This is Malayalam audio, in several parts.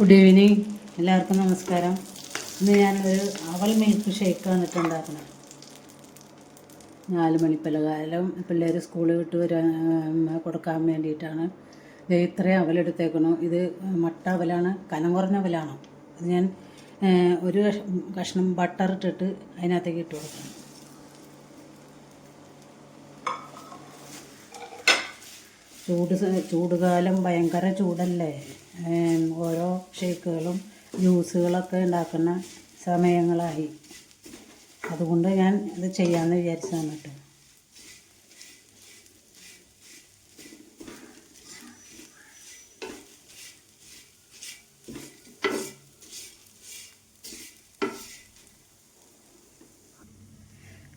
ഗുഡ് ഈവനിങ് എല്ലാവർക്കും നമസ്കാരം. ഇന്ന് ഞാനൊരു അവൽ മിൽക്ക് ഷേക്ക് ഇട്ട് ഉണ്ടാക്കുന്നത് നാല് മണിപ്പലകാലം പലകാലം പിള്ളേർ സ്കൂളിൽ വിട്ട് വരാൻ കൊടുക്കാൻ വേണ്ടിയിട്ടാണ്. ഇത് ഇത്രയും അവലെടുത്തേക്കണം ഇത് മട്ട അവലാണ് കനം കുറഞ്ഞ അവലാണ് അത് ഞാൻ ഒരു കഷ്ണം ബട്ടർ ഇട്ടിട്ട് അതിനകത്തേക്ക് ഇട്ട് കൊടുക്കണം. ചൂട് ചൂട് ചൂടുകാലം ഭയങ്കര ചൂടല്ലേ? ഓരോ ഷേക്കുകളും ജ്യൂസുകളൊക്കെ ഉണ്ടാക്കുന്ന സമയങ്ങളായി. അതുകൊണ്ട് ഞാൻ ഇത് ചെയ്യാമെന്ന് വിചാരിച്ചതാണ് കേട്ടോ.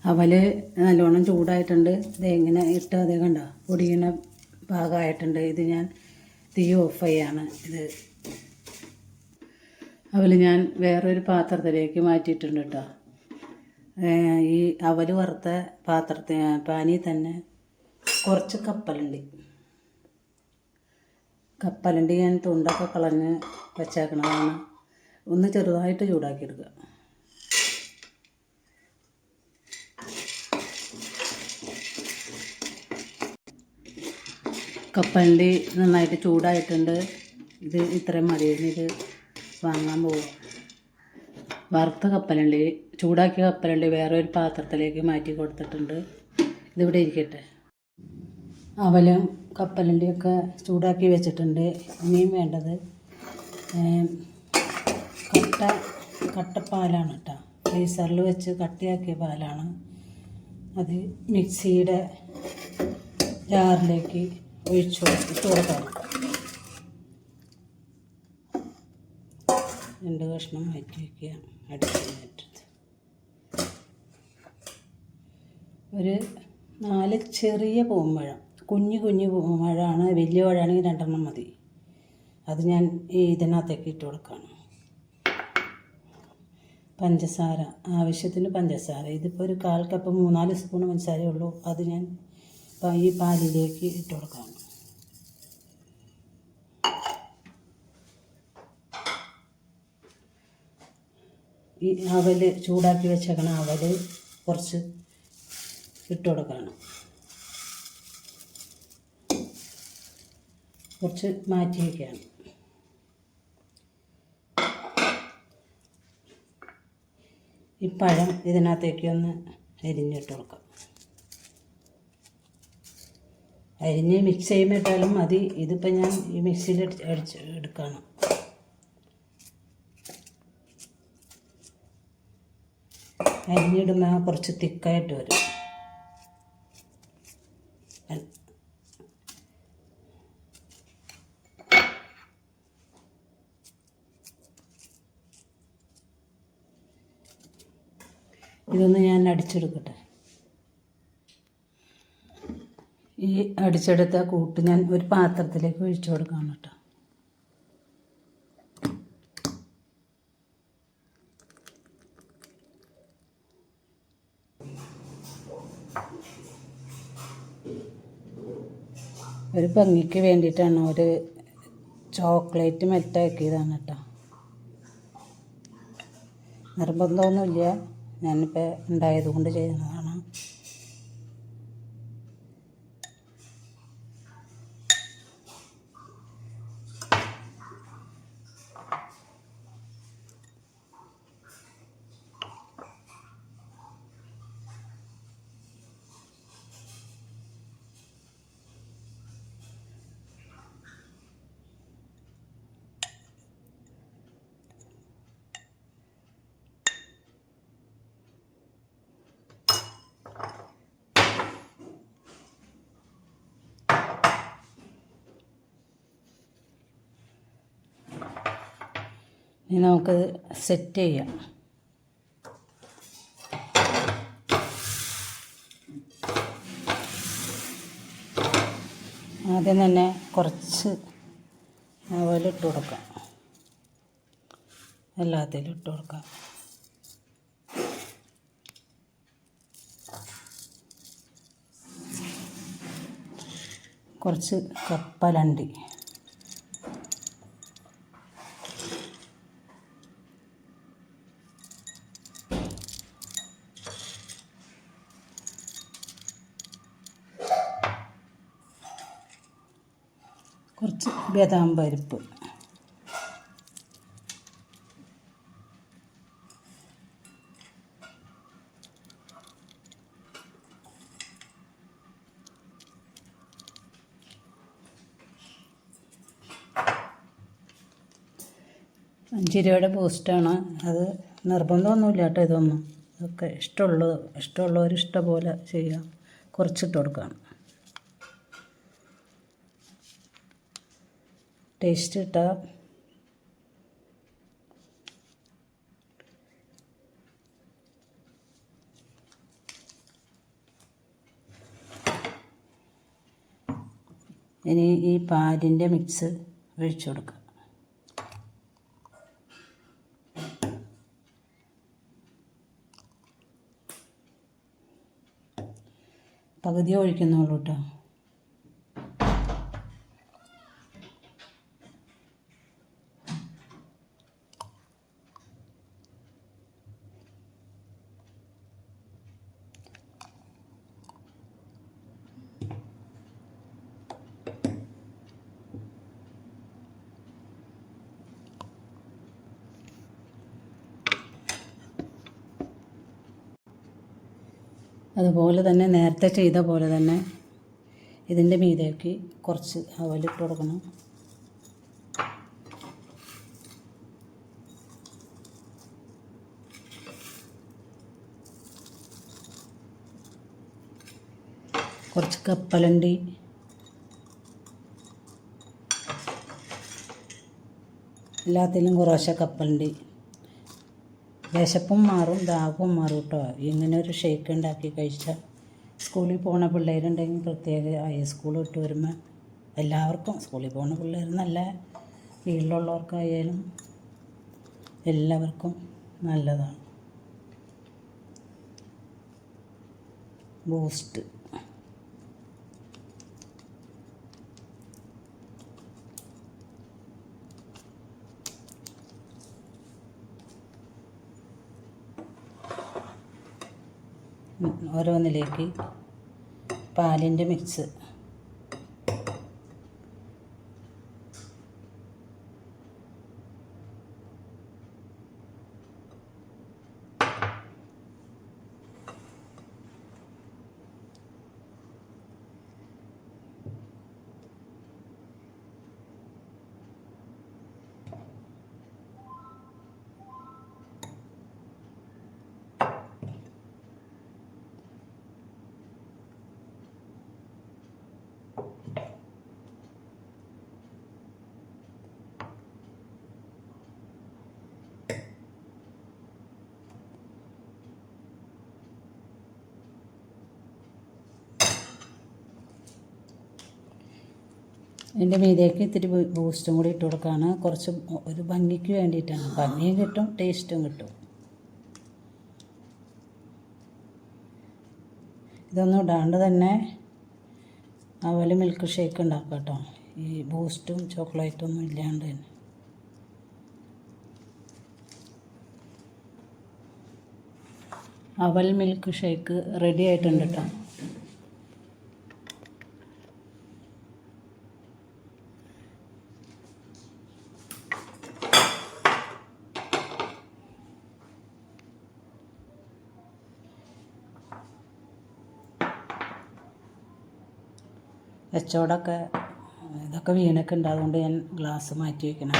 അവൽ നല്ലോണം ചൂടായിട്ടുണ്ട്. ഇത് എങ്ങനെ ഇട്ട് അതേ കണ്ട? പൊടിയുന്ന പാകമായിട്ടുണ്ട് ഇത് ഞാൻ തീ ഓഫ് ചെയ്യാണ്. ഇത് അവൽ ഞാൻ വേറൊരു പാത്രത്തിലേക്ക് മാറ്റിയിട്ടുണ്ട് കേട്ടോ. ഈ അവൽ വറുത്ത പാത്രത്തിൽ പാനി തന്നെ കുറച്ച് കപ്പലുണ്ട്. കപ്പലുണ്ട് ഞാൻ തുണ്ടൊക്കെ കളഞ്ഞ് വെച്ചേക്കണതാണ്. ഒന്ന് ചെറുതായിട്ട് ചൂടാക്കിയെടുക്കുക കപ്പലണ്ടി നന്നായിട്ട് ചൂടായിട്ടുണ്ട്. ഇത് ഇത്രയും മതി. ഇത് വാങ്ങാൻ പോകും വറുത്ത കപ്പലണ്ടി. ചൂടാക്കിയ കപ്പലണ്ടി. വേറെ ഒരു പാത്രത്തിലേക്ക് മാറ്റി കൊടുത്തിട്ടുണ്ട്. ഇതിവിടെ ഇരിക്കട്ടെ. അവലും കപ്പലണ്ടിയൊക്കെ ചൂടാക്കി വെച്ചിട്ടുണ്ട്. ഇനിയും വേണ്ടത് കട്ട കട്ടപ്പാലാണ് കേട്ടോ. ഫ്രീസറിൽ വെച്ച് കട്ടിയാക്കിയ പാലാണ്. അത് മിക്സിയുടെ ജാറിലേക്ക് ഒഴിച്ചു ഇട്ട് കൊടുക്കണം. രണ്ട് കഷ്ണം മാറ്റി വയ്ക്കുക. അടിച്ചിട്ട് ഒരു നാല് ചെറിയ പൂമ്പഴം. കുഞ്ഞു കുഞ്ഞു പൂമ്പഴമാണ്. വലിയ പഴമാണെങ്കിൽ രണ്ടെണ്ണം മതി. അത് ഞാൻ ഇതിനകത്തേക്ക് ഇട്ട് കൊടുക്കുകയാണ്. പഞ്ചസാര. ആവശ്യത്തിന് പഞ്ചസാര. ഇതിപ്പോൾ ഒരു കാൽ കപ്പ് മൂന്നാൽ സ്പൂൺ പഞ്ചസാരയേ ഉള്ളൂ. അത് ഞാൻ ഇപ്പം ഈ പാലിലേക്ക് ഇട്ട് കൊടുക്കാം. ഈ അവൽ ചൂടാക്കി വെച്ചേക്കണ അവൽ കുറച്ച് ഇട്ട് കൊടുക്കണം. കുറച്ച് മാറ്റി വയ്ക്കുകയാണ് ഈ പഴം ഇതിനകത്തേക്ക് ഒന്ന് അരിഞ്ഞിട്ട് കൊടുക്കാം. അരിഞ്ഞ് മിക്സ് ചെയ്യുമ്പോൾ മതി. ഇതിപ്പോൾ ഞാൻ ഈ മിക്സിയിൽ അടിച്ച് എടുക്കുകയാണ് അരിഞ്ഞിടുമ്പോൾ കുറച്ച് തിക്കായിട്ട് വരും. ഇതൊന്ന് ഞാൻ അടിച്ചെടുക്കട്ടെ. ഈ അടിച്ചെടുത്ത കൂട്ട് ഞാൻ ഒരു പാത്രത്തിലേക്ക് ഒഴിച്ചു കൊടുക്കാം കേട്ടോ. ഒരു ഭംഗിക്ക് വേണ്ടിയിട്ടാണ് ഒരു ചോക്ലേറ്റ് മെൽറ്റാക്കിയതാണ് കേട്ടോ. നിർബന്ധമൊന്നുമില്ല. ഞാനിപ്പോൾ ഉണ്ടായത് കൊണ്ട് ചെയ്യുന്നതാണ്. ഇനി നമുക്കത് സെറ്റ് ചെയ്യാം. ആദ്യം തന്നെ കുറച്ച് അതുപോലെ ഇട്ട് കൊടുക്കാം. എല്ലാത്തിലും ഇട്ട് കൊടുക്കാം. കുറച്ച് കപ്പലണ്ടി ബദാം പരിപ്പ്. അഞ്ച് രൂപയുടെ ബൂസ്റ്റാണ് അത് നിർബന്ധമൊന്നുമില്ല കേട്ടോ ഇതൊന്നും. ഇതൊക്കെ ഇഷ്ടമുള്ളത് ഇഷ്ടമുള്ളവർ ഇഷ്ടം പോലെ ചെയ്യാം. കുറച്ചിട്ട് കൊടുക്കാം ടേസ്റ്റ് കിട്ടുക ഇനി ഈ പാലിന്റെ മിക്സ് ഒഴിച്ചു കൊടുക്കുക പകുതി ഒഴിക്കുന്നുള്ളൂ കേട്ടോ അതുപോലെ തന്നെ നേരത്തെ ചെയ്ത പോലെ തന്നെ ഇതിന്റെ മീതേക്ക് കുറച്ച് അവലിട്ട് കൊടുക്കണം. കുറച്ച് കപ്പലണ്ടി. എല്ലാത്തിലും കുറേശ്ശെ കപ്പലണ്ടി. വിശപ്പും മാറും ദാഹവും മാറും കേട്ടോ ഇങ്ങനെ ഒരു ഷേക്ക് ഉണ്ടാക്കി കഴിച്ചാൽ സ്കൂളിൽ പോണ പിള്ളേരുണ്ടെങ്കിൽ പ്രത്യേക ഹൈസ്കൂൾ വിട്ട് വരുമ്പോൾ എല്ലാവർക്കും സ്കൂളിൽ പോണ പിള്ളേർ നല്ല വീട്ടിലുള്ളവർക്കായാലും എല്ലാവർക്കും നല്ലതാണ്. ബൂസ്റ്റ് ഓരോന്നിലേക്ക് പാലിന്റെ മിക്സ്. ഇതിന്റെ മീതേക്ക് ഇത്തിരി ബൂസ്റ്റും കൂടി ഇട്ട് കൊടുക്കുകയാണ് കുറച്ച് ഒരു ഭംഗിക്ക് വേണ്ടിയിട്ടാണ്. ഭംഗിയും കിട്ടും ടേസ്റ്റും കിട്ടും. ഇതൊന്നും ഇടാണ്ട് തന്നെ അവൽ മിൽക്ക് ഷേക്ക് ഉണ്ടാക്കാം കേട്ടോ. ഈ ബൂസ്റ്റും ചോക്ലേറ്റും ഒന്നും ഇല്ലാണ്ട് തന്നെ. അവൽ മിൽക്ക് ഷേക്ക് റെഡി ആയിട്ടുണ്ട് കേട്ടോ. എച്ചോടൊക്കെ ഇതൊക്കെ വീണൊക്കെ അതുകൊണ്ട് ഞാൻ ഗ്ലാസ് മാറ്റി വയ്ക്കണം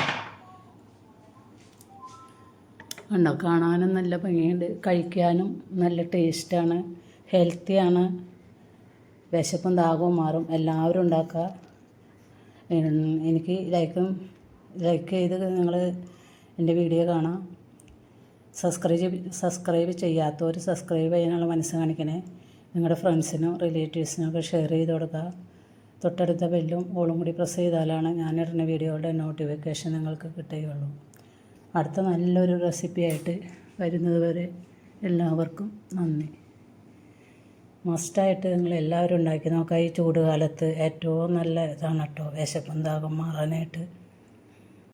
എണ്ണ കാണാനും നല്ല ഭംഗിയുണ്ട്. കഴിക്കാനും നല്ല ടേസ്റ്റാണ് ഹെൽത്തിയാണ് വിശപ്പും ദാഹവും മാറും. എല്ലാവരും ഉണ്ടാക്കുക. എനിക്ക് ലൈക്കും ലൈക്ക് ചെയ്ത് നിങ്ങൾ എന്റെ വീഡിയോ കാണാം. സബ്സ്ക്രൈബ് സബ്സ്ക്രൈബ് ചെയ്യാത്തവർ സബ്സ്ക്രൈബ് ചെയ്യാനുള്ള മനസ്സ് കാണിക്കണേ. നിങ്ങളുടെ ഫ്രണ്ട്സിനും റിലേറ്റീവ്സിനും ഒക്കെ ഷെയർ ചെയ്ത് കൊടുക്കുക. തൊട്ടടുത്ത ബെല്ലും ഓളും കൂടി പ്രസ് ചെയ്താലാണ് ഞാനിടുന്ന വീഡിയോയുടെ നോട്ടിഫിക്കേഷൻ നിങ്ങൾക്ക് കിട്ടുകയുള്ളൂ. അടുത്ത നല്ലൊരു റെസിപ്പിയായിട്ട് വരുന്നത് വരെ എല്ലാവർക്കും നന്ദി. മസ്റ്റായിട്ട് നിങ്ങൾ എല്ലാവരും ഉണ്ടാക്കി നോക്കുക. ഈ ചൂടുകാലത്ത് ഏറ്റവും നല്ല ഇതാണ് കേട്ടോ. വിശപ്പും ദാഹം മാറാനായിട്ട്